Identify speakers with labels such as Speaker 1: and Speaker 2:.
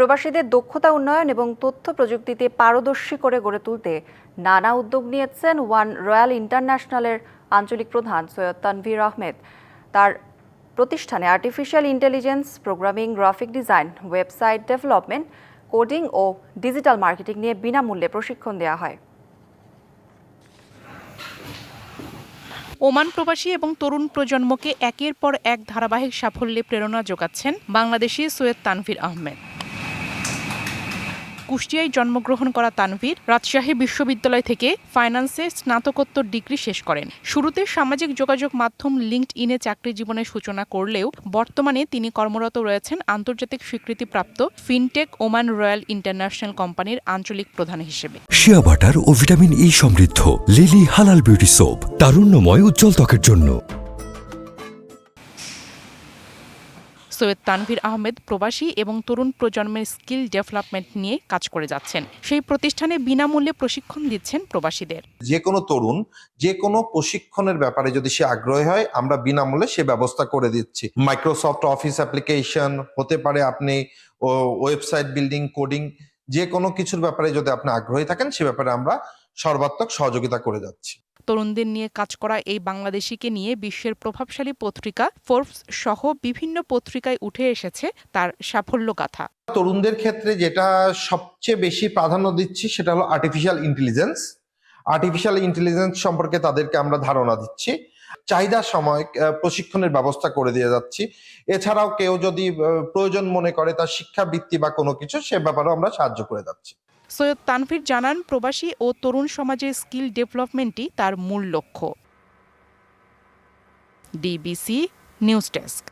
Speaker 1: প্রবাসীদের দক্ষতা উন্নয়ন এবং তথ্য প্রযুক্তিতে পারদর্শী করে গড়ে তুলতে নানা উদ্যোগ নিয়েছেন ওয়ান রয়্যাল ইন্টারন্যাশনালের আঞ্চলিক প্রধান সৈয়দ তানভীর আহমেদ। তার প্রতিষ্ঠানে artificial intelligence, programming, graphic design, website development, coding ও ডিজিটাল মার্কেটিং নিয়ে বিনামূল্যে প্রশিক্ষণ দেওয়া হয়।
Speaker 2: ওমান প্রবাসী এবং তরুণ প্রজন্মকে একের পর এক ধারাবাহিক সাফল্যে প্রেরণা যোগাচ্ছেন বাংলাদেশি সৈয়দ তানভীর আহমেদ। কুষ্টিয়ায় জন্মগ্রহণ করা তানভীর রাজশাহী বিশ্ববিদ্যালয় থেকে ফাইন্যান্সে স্নাতকোত্তর ডিগ্রি শেষ করেন। শুরুতে সামাজিক যোগাযোগ মাধ্যম লিঙ্কড ইনে চাকরি জীবনের সূচনা করলেও বর্তমানে তিনি কর্মরত রয়েছেন আন্তর্জাতিক স্বীকৃতিপ্রাপ্ত ফিনটেক ওমান রয়্যাল ইন্টারন্যাশনাল কোম্পানির আঞ্চলিক প্রধান হিসেবে।
Speaker 3: শিয়া বাটার ও ভিটামিন ই সমৃদ্ধ, লিলি হালাল বিউটি সোপ, তারুণ্যময় উজ্জ্বল ত্বকের জন্য।
Speaker 2: সৈয়দ তানভীর আহমেদ প্রবাসী এবং তরুণ প্রজন্মের স্কিল ডেভেলপমেন্ট নিয়ে কাজ করে যাচ্ছেন। সেই প্রতিষ্ঠানে বিনামূল্যে প্রশিক্ষণ দিচ্ছেন প্রবাসীদের।
Speaker 4: যে কোনো তরুণ, যে কোনো প্রশিক্ষণের ব্যাপারে যদি সে আগ্রহী হয়, আমরা বিনামূল্যে সে ব্যবস্থা করে দিচ্ছি। মাইক্রোসফট অফিস অ্যাপ্লিকেশন হতে পারে আপনি ওয়েবসাইট বিল্ডিং কোডিং যে কোনো কিছুর ব্যাপারে যদি আপনি আগ্রহী থাকেন, সে ব্যাপারে আমরা সর্বাত্মক সহযোগিতা করে যাচ্ছি।
Speaker 2: তরুণদের নিয়ে কাজ করা এই বাংলাদেশিকে নিয়ে বিশ্বের প্রভাবশালী পত্রিকা ফোর্বস সহ বিভিন্ন পত্রিকায় উঠে এসেছে তার সাফল্য গাথা
Speaker 4: তরুণদের ক্ষেত্রে যেটা সবচেয়ে বেশি প্রাধান্য দিচ্ছি সেটা হলো আর্টিফিশিয়াল ইন্টেলিজেন্স আর্টিফিশিয়াল ইন্টেলিজেন্স সম্পর্কে তাদেরকে আমরা ধারণা দিচ্ছি। চাহিদার সময় প্রশিক্ষণের ব্যবস্থা করে দিয়ে যাচ্ছি। এছাড়াও কেউ যদি প্রয়োজন মনে করে তার শিক্ষাবৃত্তি বা কোনো কিছু, সে ব্যাপারেও আমরা সাহায্য করে যাচ্ছি।
Speaker 2: সৈয়দ তানভীর জানান, প্রবাসী ও তরুণ সমাজের স্কিল ডেভেলপমেন্টই তার মূল লক্ষ্য। DBC news desk.